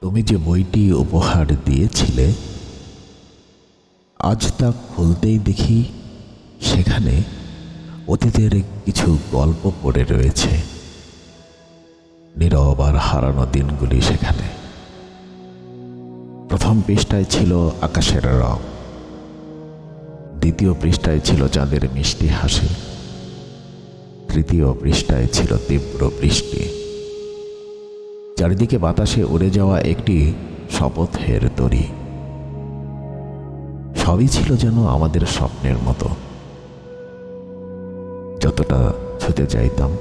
তুমি যে বইটি উপহার দিয়েছিলে, আজ তা খুলতেই দেখি সেখানে অতীতের কিছু গল্প পড়ে রয়েছে। নীরব আর হারানো দিনগুলি সেখানে। প্রথম পৃষ্ঠায় ছিল আকাশের রং। দ্বিতীয় পৃষ্ঠায় ছিল চাঁদের মিষ্টি হাসি। তৃতীয় পৃষ্ঠায় ছিল তীব্র বৃষ্টি। চারিদিকে বাতাসে উড়ে যাওয়া একটি শপথের তরি। সবই ছিল যেন আমাদের স্বপ্নের মতো। যতটা ছুতে চাইতাম,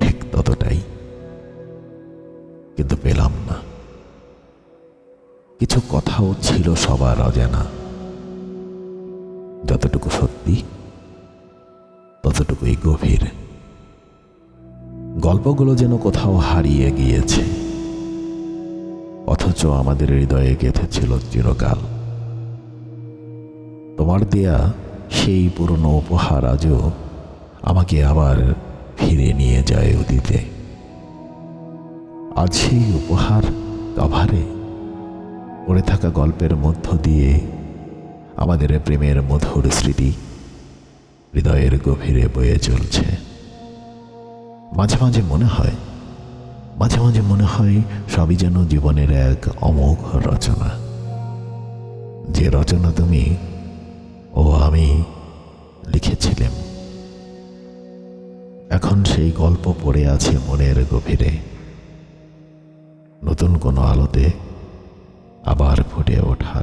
ঠিক ততটাই। কিন্তু পেলাম না। কিছু কথাও ছিল সবার অজানা। যতটুকু সত্যি, ততটুকুই গভীর। গল্পগুলো যেন কোথাও হারিয়ে গিয়েছে। অথচ আমাদের হৃদয়ে গেঁথেছিল চিরকাল। তোমার দেয়া সেই পুরনো উপহার আজও আমাকে আবার ফিরে নিয়ে যায় অতীতে। আজ সেই উপহার কভারে পড়ে থাকা গল্পের মধ্য দিয়ে আমাদের প্রেমের মধুর স্মৃতি হৃদয়ের গভীরে বয়ে চলছে। মাঝে মাঝে মনে হয়, মাঝে মাঝে মনে হয় সবই যেন জীবনের এক অমোঘ রচনা। যে রচনা তুমি ও আমি লিখেছিলাম। এখন সেই গল্প পড়ে আছে মনের গভীরে। নতুন কোনো আলোতে আবার ফুটে অপেক্ষায়